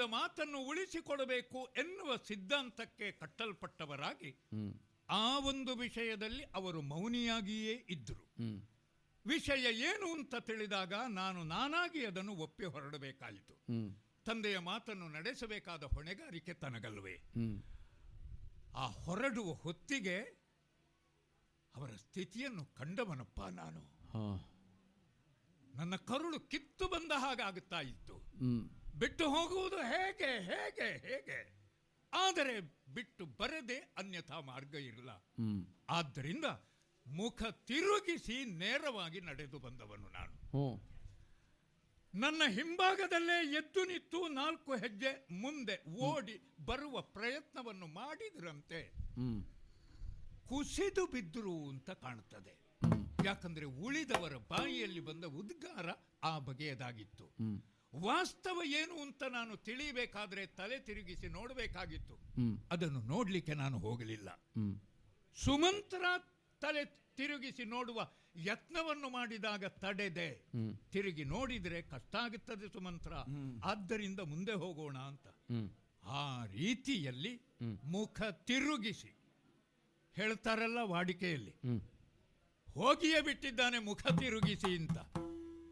ಆಡಿದ ಮಾತನ್ನು ಉಳಿಸಿಕೊಡಬೇಕು ಎನ್ನುವ ಸಿದ್ಧಾಂತಕ್ಕೆ ಕಟ್ಟಲ್ಪಟ್ಟವರಾಗಿ ಆ ಒಂದು ವಿಷಯದಲ್ಲಿ ಅವರು ಮೌನಿಯಾಗಿಯೇ ಇದ್ದರು. ವಿಷಯ ಏನು ಅಂತ ತಿಳಿದಾಗ ನಾನು ನಾನಾಗಿ ಅದನ್ನು ಒಪ್ಪಿ ಹೊರಡಬೇಕಾಯಿತು. ತಂದೆಯ ಮಾತನ್ನು ನಡೆಸಬೇಕಾದ ಹೊಣೆಗಾರಿಕೆ ತನಗಲ್ವೇ. ಆ ಹೊರಡುವ ಹೊತ್ತಿಗೆ ಅವರ ಸ್ಥಿತಿಯನ್ನು ಕಂಡವನಪ್ಪ ನಾನು. ನನ್ನ ಕರುಳು ಕಿತ್ತು ಬಂದ ಹಾಗಾಗುತ್ತಾ ಇತ್ತು ಬಿಟ್ಟು ಹೋಗುವುದು ಹೇಗೆ ಹೇಗೆ ಹೇಗೆ? ಆದರೆ ಬಿಟ್ಟು ಬರದೆ ಅನ್ಯಥಾ ಮಾರ್ಗ ಇರಲ್ಲ ಆದ್ದರಿಂದ ಮುಖ ತಿರುಗಿಸಿ ನೇರವಾಗಿ ನಡೆದು ಬಂದವನು ನಾನು. ನನ್ನ ಹಿಂಭಾಗದಲ್ಲೇ ಎದ್ದು ನಿಂತು ನಾಲ್ಕು ಹೆಜ್ಜೆ ಮುಂದೆ ಓಡಿ ಬರುವ ಪ್ರಯತ್ನವನ್ನು ಮಾಡಿದ್ರಂತೆ. ಕುಸಿದು ಬಿದ್ದರು ಅಂತ ಕಾಣುತ್ತದೆ. ಯಾಕಂದ್ರೆ ಉಳಿದವರ ಬಾಯಿಯಲ್ಲಿ ಬಂದ ಉದ್ಗಾರ ಆ ಬಗೆಯದಾಗಿತ್ತು. ವಾಸ್ತವ ಏನು ಅಂತ ನಾನು ತಿಳಿಬೇಕಾದ್ರೆ ತಲೆ ತಿರುಗಿಸಿ ನೋಡಬೇಕಾಗಿತ್ತು. ಅದನ್ನು ನೋಡ್ಲಿಕ್ಕೆ ನಾನು ಹೋಗಲಿಲ್ಲ. ಸುಮಂತ್ರ ತಲೆ ತಿರುಗಿಸಿ ನೋಡುವ ಯತ್ನವನ್ನು ಮಾಡಿದಾಗ ತಡೆದೆ. ತಿರುಗಿ ನೋಡಿದರೆ ಕಷ್ಟ ಆಗುತ್ತದೆ ಸುಮಂತ್ರ. ಆದ್ದರಿಂದ ಮುಂದೆ ಹೋಗೋಣ ಅಂತ. ಆ ರೀತಿಯಲ್ಲಿ. ಮುಖ ತಿರುಗಿಸಿ ಹೇಳ್ತಾರಲ್ಲ ವಾಡಿಕೆಯಲ್ಲಿ. ಹೋಗಿಯೇ ಬಿಟ್ಟಿದ್ದಾನೆ ಮುಖ ತಿರುಗಿಸಿ ಅಂತ.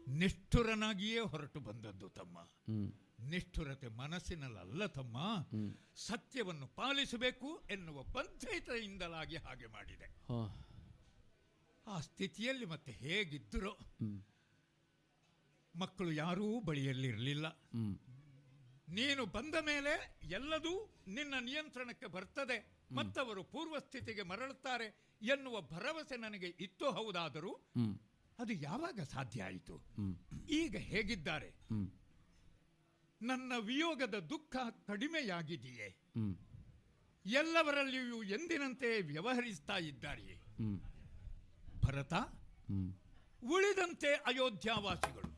ನಿಷ್ಠುರನಾಗಿಯೇ ಹೊರಟು ಬಂದದ್ದು ತಮ್ಮ. ನಿಷ್ಠುರತೆ ಮನಸ್ಸಿನಲ್ಲ ತಮ್ಮ. ಸತ್ಯವನ್ನು ಪಾಲಿಸಬೇಕು ಎನ್ನುವ ಪಂಚಾಯತೆಯಿಂದಲಾಗಿ ಹಾಗೆ ಮಾಡಿದೆ. ಆ ಸ್ಥಿತಿಯಲ್ಲಿ ಮತ್ತೆ ಹೇಗಿದ್ದರೋ ಮಕ್ಕಳು ಯಾರೂ ಬಳಿಯಲ್ಲಿರಲಿಲ್ಲ. ನೀನು ಬಂದ ಮೇಲೆ ಎಲ್ಲದೂ ನಿನ್ನ ನಿಯಂತ್ರಣಕ್ಕೆ ಬರ್ತದೆ. ಮತ್ತವರು ಪೂರ್ವ ಸ್ಥಿತಿಗೆ ಮರಳುತ್ತಾರೆ ಎನ್ನುವ ಭರವಸೆ ನನಗೆ ಇತ್ತು ಹೌದಾದರೂ ಅದು ಯಾವಾಗ ಸಾಧ್ಯ ಆಯಿತು? ಈಗ ಹೇಗಿದ್ದಾರೆ? ನನ್ನ ವಿಯೋಗದ ದುಃಖ ಕಡಿಮೆಯಾಗಿದೆಯೇ? ಎಲ್ಲವರಲ್ಲಿಯೂ ಎಂದಿನಂತೆ ವ್ಯವಹರಿಸ್ತಾ ಇದ್ದಾರೆಯೇ ಭರತ? ಉಳಿದಂತೆ ಅಯೋಧ್ಯಾವಾಸಿಗಳು?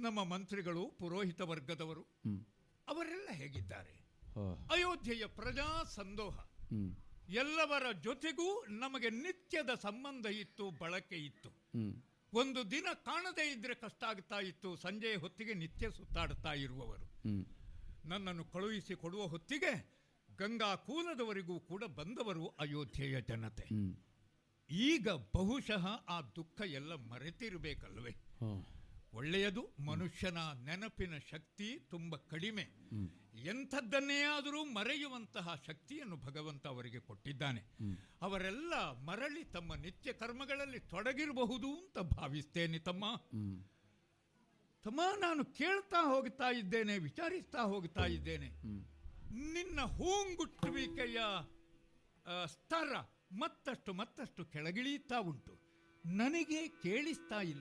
ನಮ್ಮ ಮಂತ್ರಿಗಳು ಪುರೋಹಿತ ವರ್ಗದವರು ಅವರೆಲ್ಲ ಹೇಗಿದ್ದಾರೆ? ಅಯೋಧ್ಯೆಯ ಪ್ರಜಾ ಸಂದೋಹ. ಎಲ್ಲವರ ಜೊತೆಗೂ ನಮಗೆ ನಿತ್ಯದ ಸಂಬಂಧ ಇತ್ತು ಬಳಕೆ ಇತ್ತು. ಒಂದು ದಿನ ಕಾಣದೇ ಇದ್ರೆ ಕಷ್ಟ ಆಗ್ತಾ ಇತ್ತು. ಸಂಜೆಯ ಹೊತ್ತಿಗೆ ನಿತ್ಯ ಸುತ್ತಾಡುತ್ತಾ ಇರುವವರು. ನನ್ನನ್ನು ಕಳುಹಿಸಿ ಕೊಡುವ ಹೊತ್ತಿಗೆ ಗಂಗಾ ಕೂಲದವರಿಗೂ ಕೂಡ ಬಂದವರು ಅಯೋಧ್ಯೆಯ ಜನತೆ. ಈಗ ಬಹುಶಃ ಆ ದುಃಖ ಎಲ್ಲ ಮರೆತಿರಬೇಕಲ್ವೇ? ಒಳ್ಳೆಯದು, ಮನುಷ್ಯನ ನೆನಪಿನ ಶಕ್ತಿ ತುಂಬ ಕಡಿಮೆ. ಎಂಥದ್ದನ್ನೇ ಆದರೂ ಮರೆಯುವಂತಹ ಶಕ್ತಿಯನ್ನು ಭಗವಂತ ಅವರಿಗೆ ಕೊಟ್ಟಿದ್ದಾನೆ. ಅವರೆಲ್ಲ ಮರಳಿ ತಮ್ಮ ನಿತ್ಯ ಕರ್ಮಗಳಲ್ಲಿ ತೊಡಗಿರಬಹುದು ಅಂತ ಭಾವಿಸ್ತೇನೆ ತಮ್ಮ. ತಮ್ಮ, ನಾನು ಕೇಳ್ತಾ ಹೋಗ್ತಾ ಇದ್ದೇನೆ, ವಿಚಾರಿಸ್ತಾ ಹೋಗ್ತಾ ಇದ್ದೇನೆ. ನಿನ್ನ ಹೂಂಗುಟ್ಟುವಿಕೆಯ ಸ್ತರ ಮತ್ತಷ್ಟು ಮತ್ತಷ್ಟು ಕೆಳಗಿಳಿಯುತ್ತಾ ಉಂಟು. ನನಗೆ ಕೇಳಿಸ್ತಾ ಇಲ್ಲ.